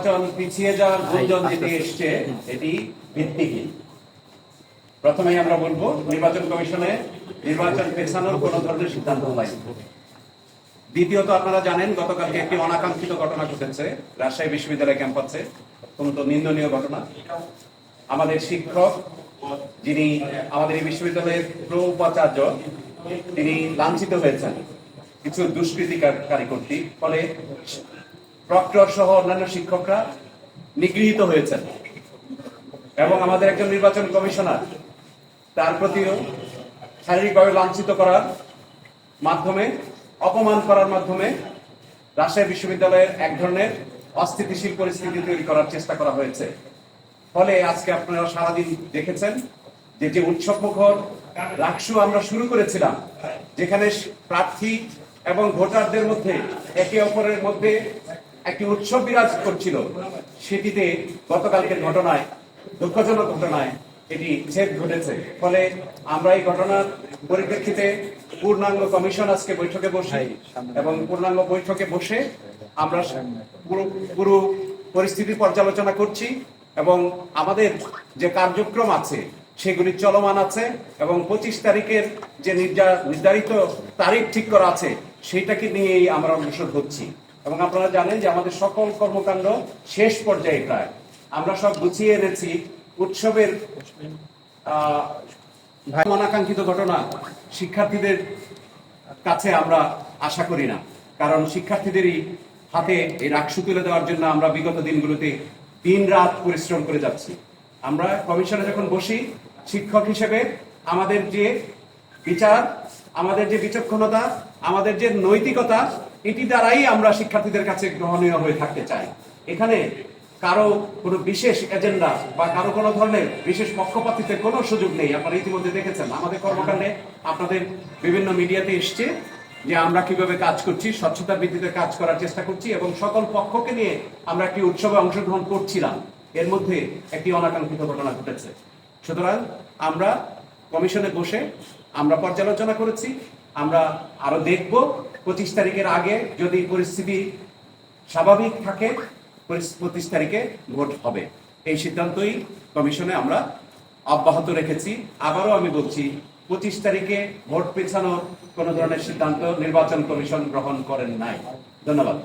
নির্বাচন পিছিয়ে যাওয়ার গুঞ্জন যেটি এসছে এটি ভিত্তিহীন। প্রথমেই আমরা বলব নির্বাচন কমিশনে নির্বাচন পেছানোর কোন ধরনের সিদ্ধান্ত হয়নি। দ্বিতীয়ত আপনারা জানেন গতকালকে একটি অনাকাঙ্ক্ষিত ঘটনা ঘটেছে রাজশাহী বিশ্ববিদ্যালয় ক্যাম্পাসে। অত্যন্ত নিন্দনীয় ঘটনা। আমাদের শিক্ষক যিনি আমাদের এই বিশ্ববিদ্যালয়ের প্র উপাচার্য তিনি লাঞ্ছিত হয়েছেন। কিছু দুষ্কৃতিকারী কর্তৃক। ফলে প্রক্টর সহ অন্যান্য শিক্ষকরা নিগৃহীত হয়েছেন এবং আমাদের একজন নির্বাচন কমিশনার, তার প্রতিও শারীরিকভাবে লাঞ্ছিত করার মাধ্যমে, অপমান করার মাধ্যমে রাজশাহী বিশ্ববিদ্যালয়ের এক ধরনের অস্থিতিশীল পরিস্থিতি তৈরি করার চেষ্টা করা হয়েছে। ফলে আজকে আপনারা সারাদিন দেখেছেন যে যে উৎসব মুখর রাকসু আমরা শুরু করেছিলাম, যেখানে প্রার্থী এবং ভোটারদের মধ্যে একে অপরের মধ্যে একটি উৎসব বিরাজ করছিল। সেটিতে গতকালকের ঘটনায়, দুঃখজনক ঘটনায় এটি ছেদ ঘটেছে। ফলে আমরা এই ঘটনার পরিপ্রেক্ষিতে পূর্ণাঙ্গ কমিশন আজকে বৈঠকে বসে এবং পূর্ণাঙ্গ বৈঠকে বসে আমরা পুরো পুরো পরিস্থিতি পর্যালোচনা করছি এবং আমাদের যে কার্যক্রম আছে, সেগুলি চলমান আছে এবং পঁচিশ তারিখের যে নির্ধারিত তারিখ ঠিক করা আছে, সেইটাকে নিয়েই আমরা অগ্রসর হচ্ছি এবং আপনারা জানেন যে আমাদের সকল কর্মকাণ্ড শেষ পর্যায়ে প্রায়। আমরা সব গুছিয়ে এনেছি। উৎসবের অনাকাঙ্ক্ষিত ঘটনা শিক্ষার্থীদের কাছে আমরা আশা করি না। কারণ শিক্ষার্থীদেরই হাতে এই রাক্ষু তুলে দেওয়ার জন্য আমরা বিগত দিনগুলোতে দিন রাত পরিশ্রম করে যাচ্ছি। আমরা কমিশনে যখন বসি শিক্ষক হিসেবে আমাদের যে বিচার আমাদের যে বিচক্ষণতা আমাদের যে নৈতিকতা এটি দ্বারাই আমরা শিক্ষার্থীদের কাছে গ্রহণীয় হয়ে থাকতে চাই। এখানে কারও কোনো বিশেষ এজেন্ডা বা কারও কোনো ধরনের বিশেষ পক্ষপাতিত্বের কোনো সুযোগ নেই। আপনারা ইতিমধ্যে দেখেছেন, আমাদের কর্মকাণ্ডে আপনাদের বিভিন্ন মিডিয়াতে এসছে যে আমরা কীভাবে কাজ করছি, স্বচ্ছতার ভিত্তিতে কাজ করার চেষ্টা করছি এবং সকল পক্ষকে নিয়ে আমরা একটি উৎসবে অংশগ্রহণ করছিলাম। এর মধ্যে একটি অনাকাঙ্ক্ষিত ঘটনা ঘটেছে। সুতরাং আমরা কমিশনে বসে আমরা পর্যালোচনা করেছি। আমরা আরও দেখব পঁচিশ তারিখের আগে যদি পরিস্থিতি স্বাভাবিক থাকে, পঁচিশ তারিখে ভোট হবে। এই সিদ্ধান্তই কমিশনে আমরা অব্যাহত রেখেছি। আবারও আমি বলছি, পঁচিশ তারিখে ভোট পেছানোর কোন ধরনের সিদ্ধান্ত নির্বাচন কমিশন গ্রহণ করেন নাই। ধন্যবাদ।